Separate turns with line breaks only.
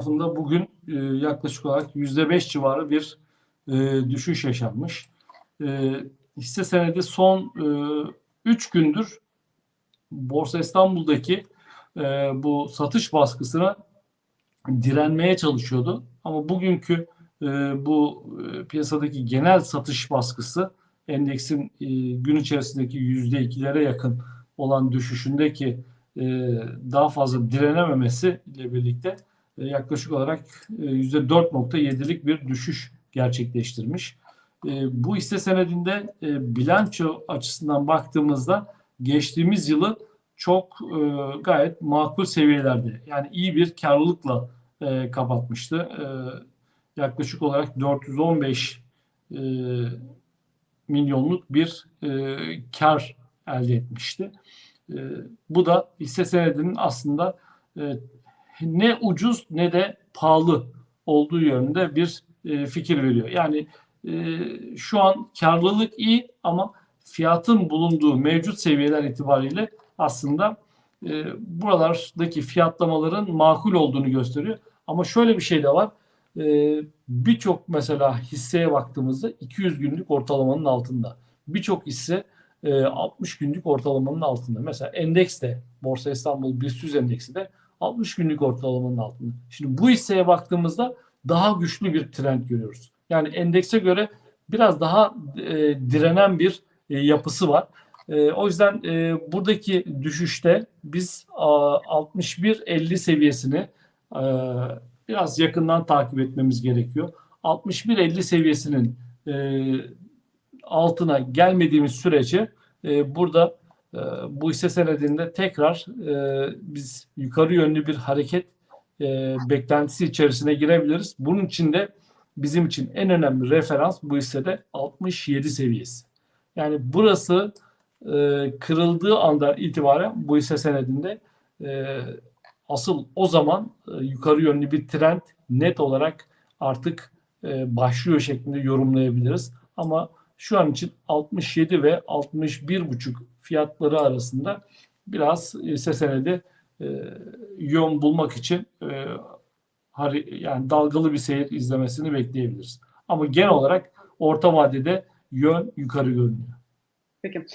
tarafında bugün e, yaklaşık olarak %5 civarı bir e, düşüş yaşanmış. E, hisse senedi son 3 gündür Borsa İstanbul'daki e, bu satış baskısına direnmeye çalışıyordu. Ama bugünkü e, bu e, piyasadaki genel satış baskısı endeksin e, gün içerisindeki %2'lere yakın olan düşüşündeki e, daha fazla direnememesi ile birlikte e, yaklaşık olarak e, %4.7'lik bir düşüş gerçekleştirmiş. E, bu hisse senedinde e, bilanço açısından baktığımızda geçtiğimiz yılı çok e, gayet makul seviyelerde yani iyi bir karlılıkla e, kapatmıştı. E, yaklaşık olarak 415 e, milyonluk bir e, kar elde etmişti. E, bu da hisse senedinin aslında e, ne ucuz ne de pahalı olduğu yönünde bir e, fikir veriyor. Yani e, şu an karlılık iyi ama fiyatın bulunduğu mevcut seviyeler itibariyle aslında e, buralardaki fiyatlamaların makul olduğunu gösteriyor. Ama şöyle bir şey de var. E, Birçok mesela hisseye baktığımızda 200 günlük ortalamanın altında. Birçok hisse e, 60 günlük ortalamanın altında. Mesela endeks de Borsa İstanbul BIST 100 endeksi de 60 günlük ortalamanın altında. Şimdi bu hisseye baktığımızda daha güçlü bir trend görüyoruz. Yani endekse göre biraz daha e, direnen bir e, yapısı var. E, o yüzden e, buradaki düşüşte biz 61-50 seviyesini e, biraz yakından takip etmemiz gerekiyor. 61-50 seviyesinin e, altına gelmediğimiz sürece e, burada e, bu hisse senedinde tekrar e, biz yukarı yönlü bir hareket e, beklentisi içerisine girebiliriz. Bunun için de bizim için en önemli referans bu hissede 67 seviyesi. Yani burası e, kırıldığı andan itibaren bu hisse senedinde e, asıl o zaman e, yukarı yönlü bir trend net olarak artık e, başlıyor şeklinde yorumlayabiliriz. Ama şu an için 67 ve 61,5 fiyatları arasında biraz hisse senedi yön bulmak için e, yani dalgalı bir seyir izlemesini bekleyebiliriz. Ama genel olarak orta vadede yön yukarı görünüyor.
Peki.